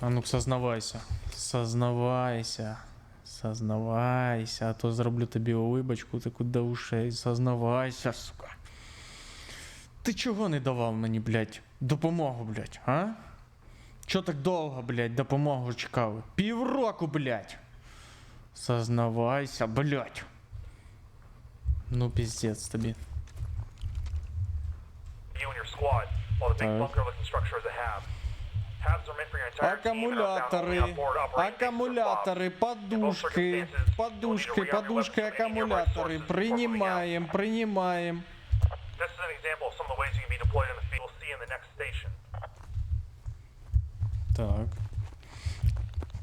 А ну сознавайся. Сознавайся. Сознавайся, а то зроблю тобі улибочку таку до ушей. Сознавайся, сука. Ти чого не давав мені, блядь, допомогу, блядь, а? Чо так довго, блядь, допомогу чекали? Півроку, блядь. Сознавайся, блядь. Ну, пиздец тобі. you and your squad, while the big Так. bunker-looking structure is a hab. Habs are meant for your entire team and are found only Акумулятори, on board operating bases or акумулятори, FOBs. подушки, подушки, подушки, акумулятори. Принимаем, принимаем. This is an example of some of the ways you can be deployed in the field. We'll see in the next station. Так.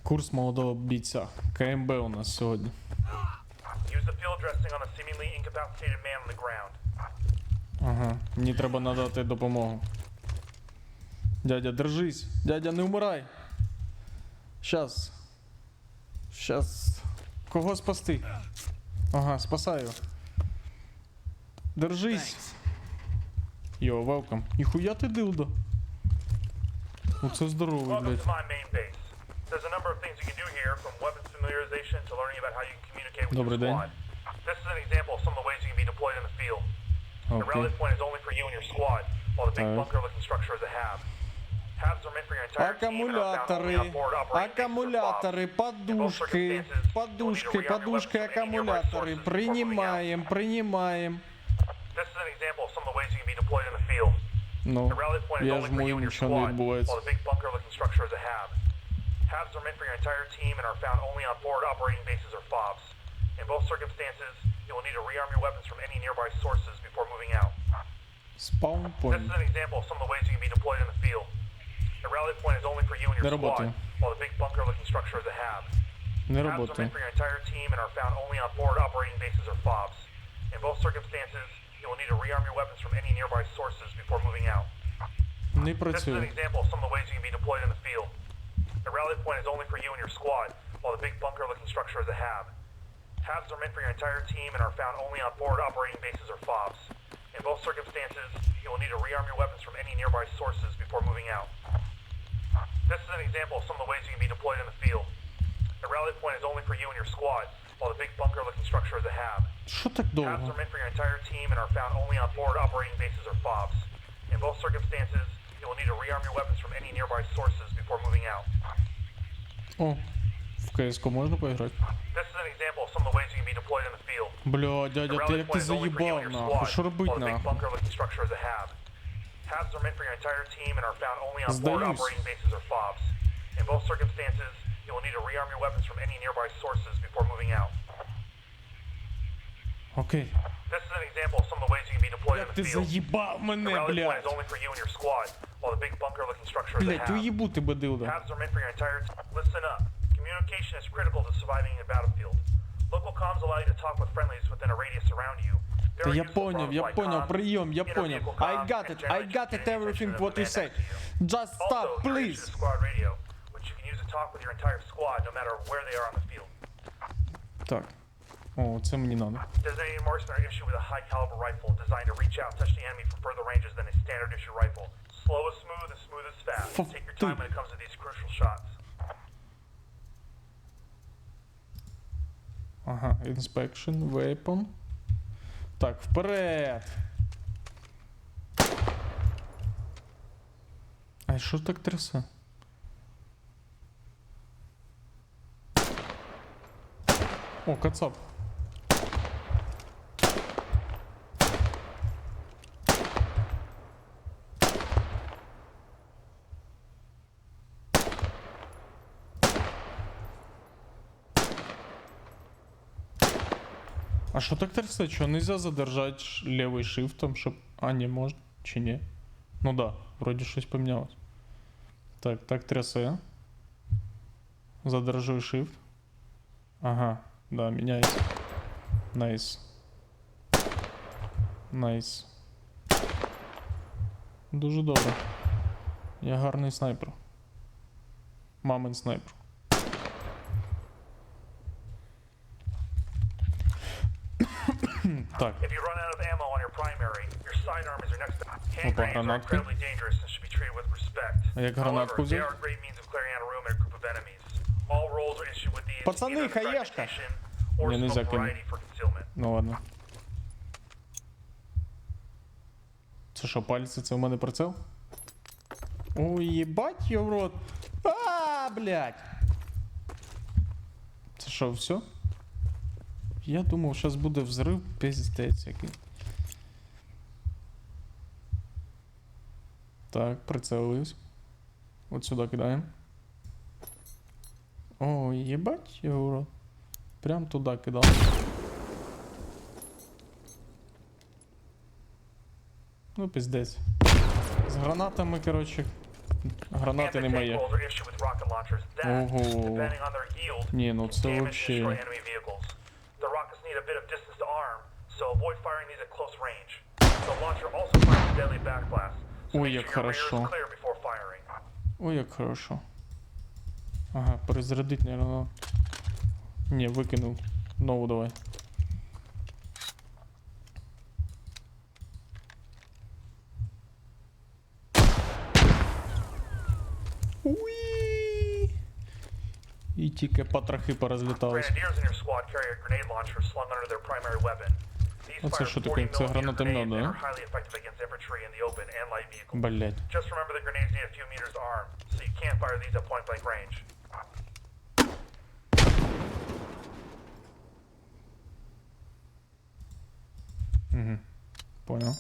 Курс молодого бійця. КМБ у нас сьогодні. Use the field dressing on a seemingly incapacitated man on the ground. Ага. Мені треба надати допомогу. Дядя, держись. Дядя, не вмирай. Щас. Щас. Кого спасти? Ага, спасаю. Держись. Йо, велкам. Ніхуя ти дилдо. Ну це здоровий, Welcome блядь. my main base. There's a number of things you can do here, from weapons familiarization to learning about how you can communicate with Добрий your день. squad. This is an example of some of the ways you can be deployed in the field. The Окей. rally point is only for you and your squad, while the big Так. bunker-looking structure is a hab. Habs are meant for your entire team and are found only Акумулятори, on board operating bases or акумулятори, FOBs. подушки, подушки, подушки, акумулятори. Принимаем, принимаем. This is an example of some of the ways you can be deployed in the field. Ну, The rally point is я only for you жму, and your нічого не squad, відбувається. while the big bunker-looking structure is a hab. Habs are meant for your entire team and are found only on board operating bases or FOBs. In both circumstances, you will need to rearm your weapons from any nearby sources before moving out. Spawn This point. is an example of some of the ways you can be deployed in the field. The rally point is only for you and your Не squad, работаю. while the big bunker-looking structure is a hab. Не Habs are работає. meant for your entire team and are found only on board operating bases or FOBs. In both circumstances, you will need to rearm your weapons from any nearby sources before moving out. Не This is an працює. example of some of the ways you can be deployed in the field. The rally point is only for you and your squad, while the big bunker-looking structure is a hab. Habs are meant for your entire team and are found only on board operating bases or FOBs. In both circumstances, you will need to rearm your weapons from any nearby sources before moving out. This is an example of some of the ways you can be deployed in the field. The rally point is only for you and your squad, while the big bunker-looking structure is a hab. Що так Habs довго? are meant for your entire team and are found only on board operating bases or FOBs. In both circumstances, you will need to rearm your weapons from any nearby sources before moving out. О, в КСК можна поіграти? This is an example of some of the ways you can be deployed in the field. Бля, The дядя, ти rally як point ти is only for you заїбав, and your нахуй. squad, Що while робить, the big нахуй? bunker-looking structure is a hab. Habs are meant for your entire team and are found only on board Сдаюсь. operating bases or FOBs. In both circumstances, you will need to rearm your weapons from any nearby sources before moving out. Окей. This is an example of some of the ways you can be deployed in Як the ти field. заїбав The мене, rally point блядь. is only for you and your squad, while the big bunker-looking structure is a Блядь, hab. уїбу тебе, дилда. Habs are meant for your entire team. Listen up. Communication is critical to surviving in a battlefield. Local comms allow you to talk with friendlies within a radius around you. Are я поняв, я comms, прийом, я inter-vehicle I got it, I got it, everything what you say. Just stop, please. are. Так. О, це мені надо. Designated mercenary issue with a high caliber rifle designed to reach out and touch the enemy from further ranges than a standard issue rifle. Slow is smooth and smooth is fast. Take your time when it comes to these crucial shots. Ага, inspection, weapon. Так, вперед. А що так трясе? О, кацап. що так трясе? Що, нельзя задержать ш- левый shift, щоб... А, не, можна? Чи ні? Ну да, вроді щось помінялось. Так, так трясе. Задержую shift. Ага, да, міняється. Найс. Найс. Дуже добре. Я гарний снайпер. Мамин снайпер. Так. If you run out of ammo on your primary, your sidearm is your next. Hand Опа, grenades are гранатки. incredibly dangerous and should be treated with respect. А як However, гранатку they взяти? are a great means of clearing out a room at of enemies. All roles are issued with the Пацаны, either хаешка. fragmentation or Мне нельзя smoke кинуть. variety for concealment. Ну ладно. Це що, пальці, це в мене прицел? Ой, їбать його в рот. А, блядь. Це що, все? Я думав, зараз буде взрив, пиздець який. Так, прицелився. От сюди кидаємо. О, єбать, його. Прям туди кидав. Ну, піздець. З гранатами, коротше. Гранати немає. Ого. Ні, ну це взагалі. Ой, make як sure your rear хорошо. is clear before firing. Ой, як хорошо. Ага, перезарядить, наверное. Ні, викинув. Нову давай. Уї! І тільки патрахи порозлітались. А що таке? Це гранатомет, да? Блять. Угу. Понял.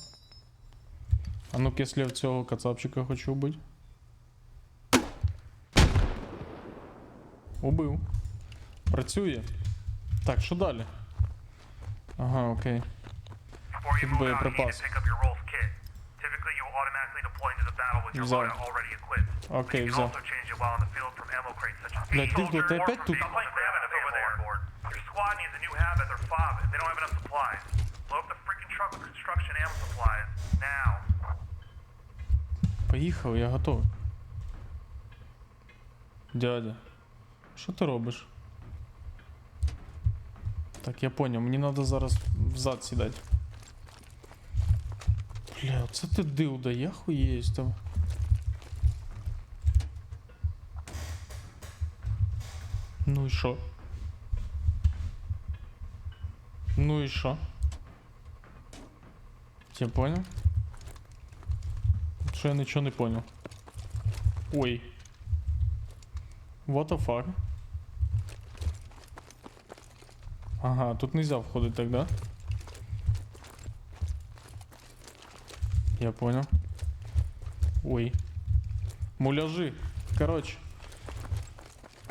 А ну-ка, если в цього кацапчика хочу убить. Убив. Працює. Так, що далі? Ага, окей. Before you Тут move out, you need боєприпас. to pick up your Rolf kit. Typically, you will automatically deploy into the battle with your Взяв. loadout already equipped. Окей, You can взяв. also change it while in the field from ammo crates such as Блядь, Soldier дылда, ты or опять from тут? vehicles with rabbits over there. Your squad needs a new hab at their fob if they don't have enough supplies. Load up the freaking truck with construction ammo supplies. Now. Поїхав, я готовий. Дядя, що ти робиш? Так, я поняв, мені треба зараз взад сідати. Бля, оце ти дилда, я хуєюсь там. Ну і що? Ну і що? Я понял? Що я нічого не понял. Ой. What the fuck? Ага, тут нельзя входить тогда. Я понял. Ой. Муляжи. Короче.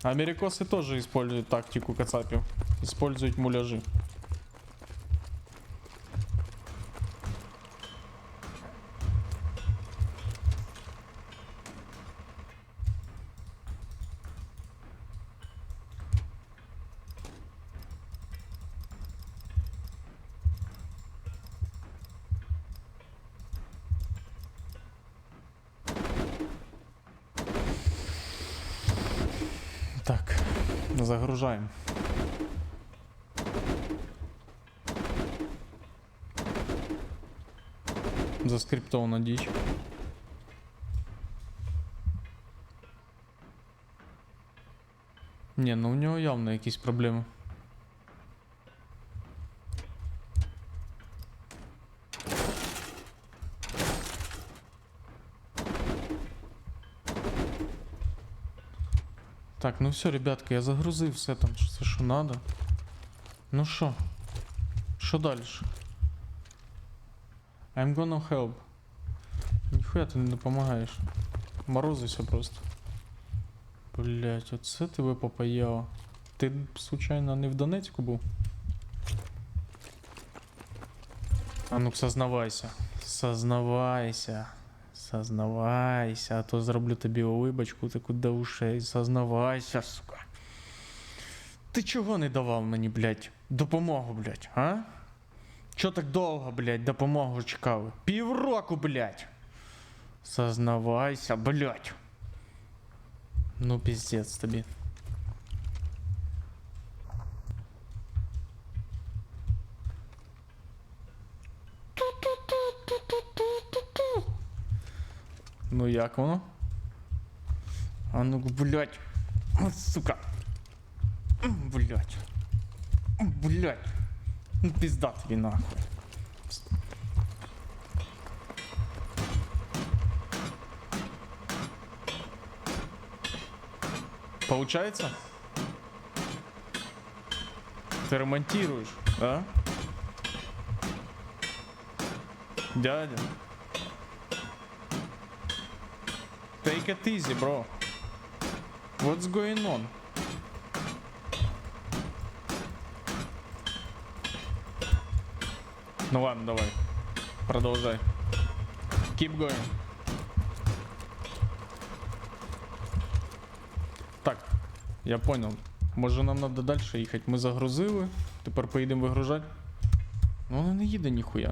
Америкосы тоже используют тактику кацапів. Используют муляжи. Так, загружаем. Заскриптована дичь. Не, ну у нього явно якісь проблеми. Так, ну все, ребятки, я загрузив все там, все, що надо. Ну що? Що далі? I'm gonna help. Ніхуя ти не допомагаєш. Морозився просто. Блять, оце тебе попаяло. Ти, случайно, не в Донецьку був? А ну сознавайся. Сознавайся. Сознавайся, а то зроблю тобі улибочку таку до ушей. Сознавайся, сука. Ти чого не давав мені, блядь, допомогу, блядь, а? Чо так довго, блядь, допомогу чекали? Півроку, блядь. Сознавайся, блядь. Ну, пиздец тобі. Ну як воно? А ну блядь. Сука. М, Блять. Блять. Ну пизда тобі нахуй. Получается? Ты ремонтируешь, да? Дядя. Take it easy, bro. What's going on? Ну ладно, давай. Продолжай. Keep going. Так, я понял. Може нам треба далі їхати. Ми загрузили, тепер поїдемо вигружати. Ну вона не їде ніхуя.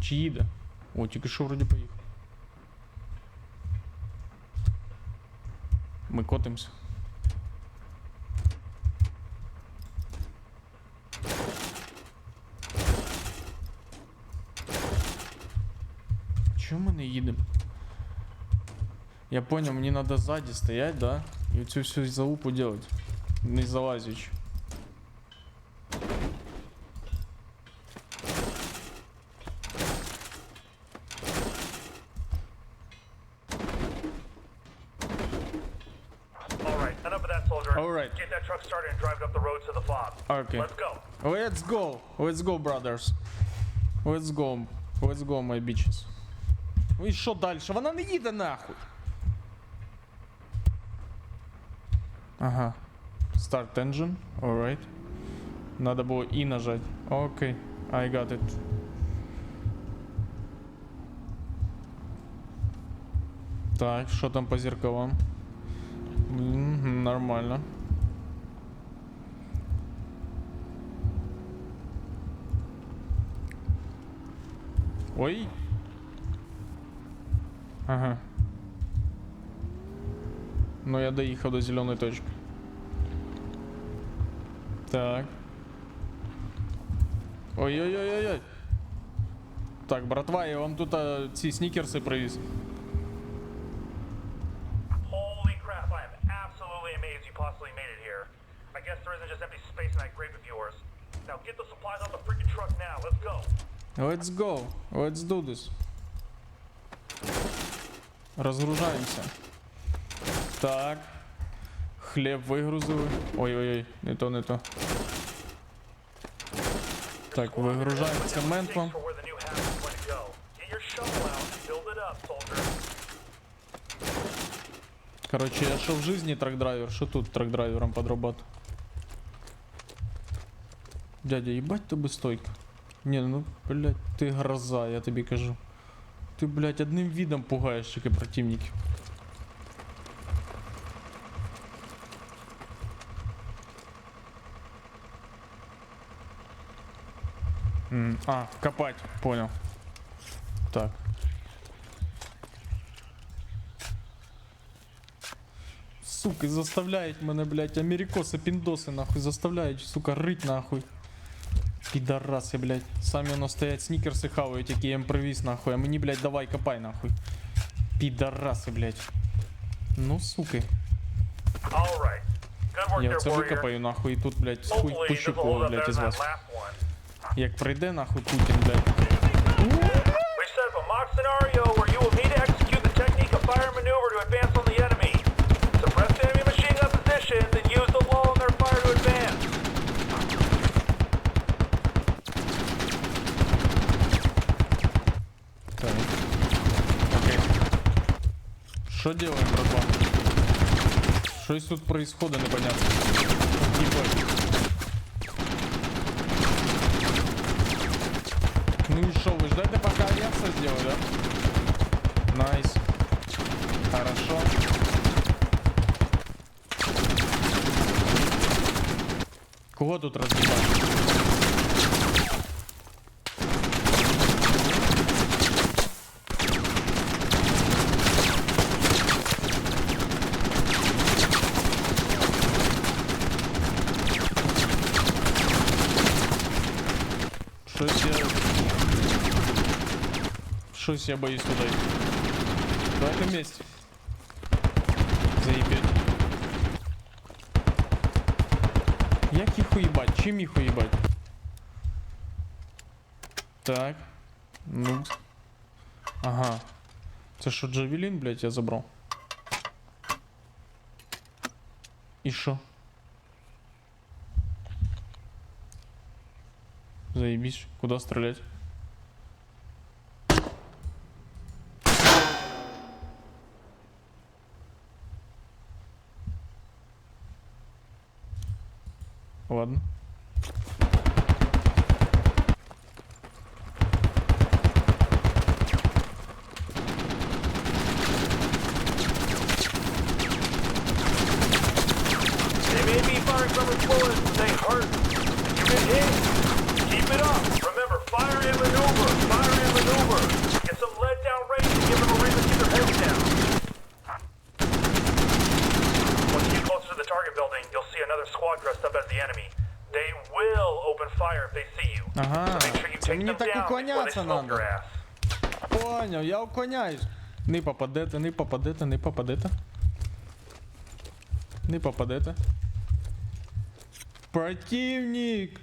Чи їде? О, тільки що вроді поїхав. Ми котимося. Чому ми не їдемо? Я понял, мне надо сзади стоять, да? И всю всю залупу делать. Не залазить. to the fob. Okay. Let's go. Let's go. Let's go, brothers. Let's go. Let's go, my bitches. Ну і що далі? Вона не їде нахуй. Ага. Start engine. Alright. Надо було і нажать. Окей. I got it. Так, що там по зеркалам? Мгм, нормально. Ой. Ага. Ну я доїхав до зеленої точки. Так. Ой-ой-ой-ой-ой. Так, братва, я вам тут а, ці снікерси привіз. Holy crap, I am absolutely amazed you possibly made it here. I guess there isn't just empty space in that grave of yours. Now get the supplies on the freaking truck now. Let's go. Let's go. Let's do this. Розгружаємося. Так. Хліб вигрузили. Ой-ой-ой, не то, не то. Так, вигружаємо цемент вам. For where the new house is going to go. Get your shovel out and build it up, soldier. Короче, я що в житті трак-драйвер, що тут трак-драйвером подробати? Дядя, їбать тобі стойка. Ні, ну, блядь, ти гроза, я тобі кажу. Ти, блядь, одним видом пугаєш тільки противників. М, А, копать, понял. Так. Суки, заставляють мене, блядь, америкоси, піндоси, нахуй, заставляють, сука, рить нахуй. Підараси, блядь. Самі воно стоять снікерси хавають, які я їм привіз, нахуй. А мені, блядь, давай копай, нахуй. Підараси, блядь. Ну, суки. Work Я warrior. викопаю, нахуй, і тут, блядь, хуй hold блядь, із вас. Як прийде, нахуй, Путін, блядь. Що делаем, братва? Щось тут происходит непонятно. Ебать. Ну и шо, вы ждете, пока я все сделаю, да? Найс. Хорошо. Кого тут разбивать? Щось я... Щось я боюсь туди. йти. Давайте вместе. Заебеть. Як їх уїбать? Чим їх уїбать? Так. Ну. Ага. Це що, Джавелін, блядь, я забрав. І що? Заебись. Куда стрелять? be firing from its bullets, but they hurt. You get hit. Keep it up. Remember, fire and maneuver. Fire and maneuver. Get some lead down range and give them a reason to keep their heads down. Once you get closer to the target building, you'll see another squad dressed up as the enemy. They will open fire if they see you. Ага, So make sure you це take мені them так down before they уклонятися smoke надо. your ass. Поняв, я уклоняюсь. Не попадете, не попадете, не попадете. Не попадете. Противник!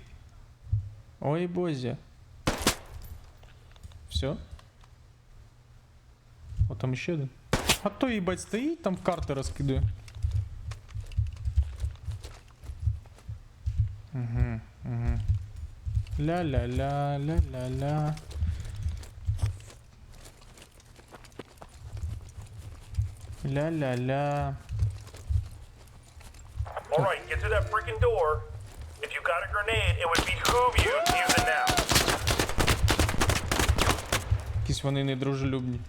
Ой, бозі. Все? О, там ще один. А то їбать стоїть, там карти розкидує. Угу, угу. Ля-ля-ля, ля-ля-ля. Ля-ля-ля. Alright, get through that freaking door. If you got a grenade, it would behoove you to use it now. Якісь вони недружелюбні.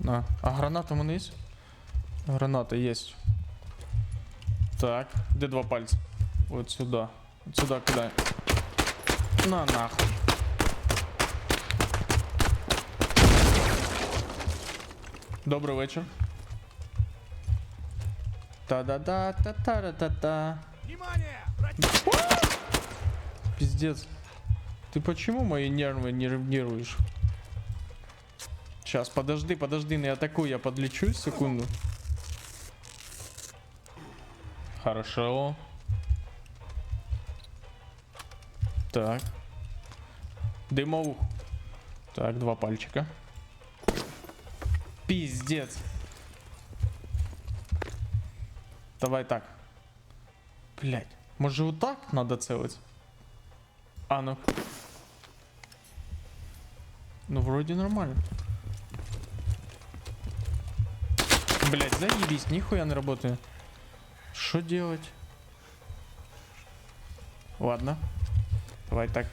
На. А граната в мене є? Граната є. Так, де два пальці? От сюди. От сюди кидай. На нахуй. Добрий вечір. Та-да-да, та-та-та-та. Пиздец. Ты почему мои нервы нервируешь? Сейчас, подожди, подожди, не атакуй, я подлечу секунду. Хорошо. Так. Дымовух. Так, два пальчика. Пиздец. Давай так. Блять. Может вот так надо целить? А ну. Ну, вроде нормально. Блять, заебись, нихуя не работаю. Что делать? Ладно. Давай так.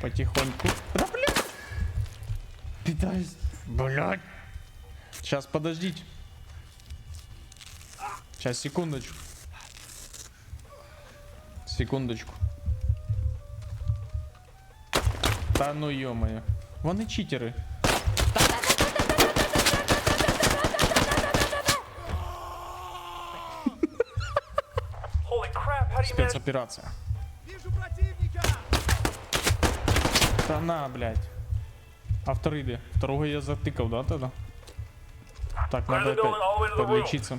Потихоньку. Да, блядь! Питаюсь. Блядь. Сейчас, подождите. Сейчас, секундочку. Секундочку. Та ну ё-моё. Вони читери. Спецоперация. Вижу противника! Та на, блядь. А второй где? Второго я затыкал, да, тогда? Так, надо опять подлечиться.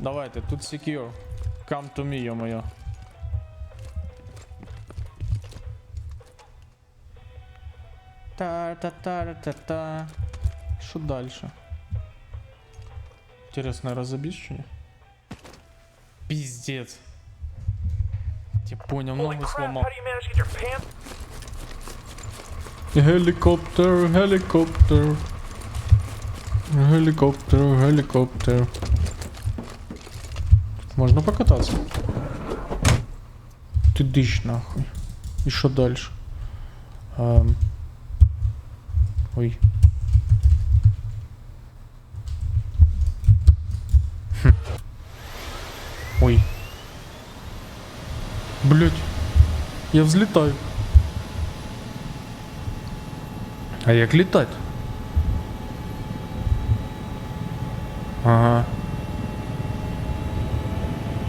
Давайте, тут secure. Come to me, йо-моє. Та-та-та-та-та. Що дальше? Интересно, разобьешь что ли? Пиздец. Я понял, ногу сломал. how do you manage Можно покататься. Ты дышь нахуй. И что дальше? Эм, Ой. Хм. Ой. Блять. Я взлетаю. А як літати? Ага.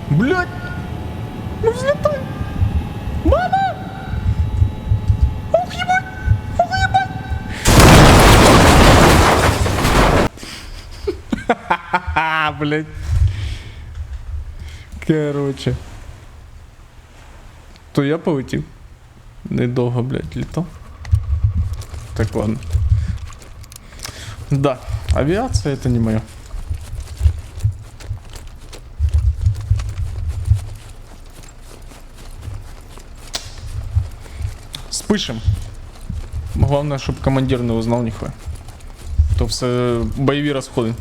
Блять! Мы взлетаем! Мама! Ух, ебать! Ух, ебать! Блядь. Короче. То я полетів. Недовго, блядь, літав. Так, ладно. Да, авиация это не мое. Спишем. Главное, щоб командир не узнав ніхуя. То все бойові розходи.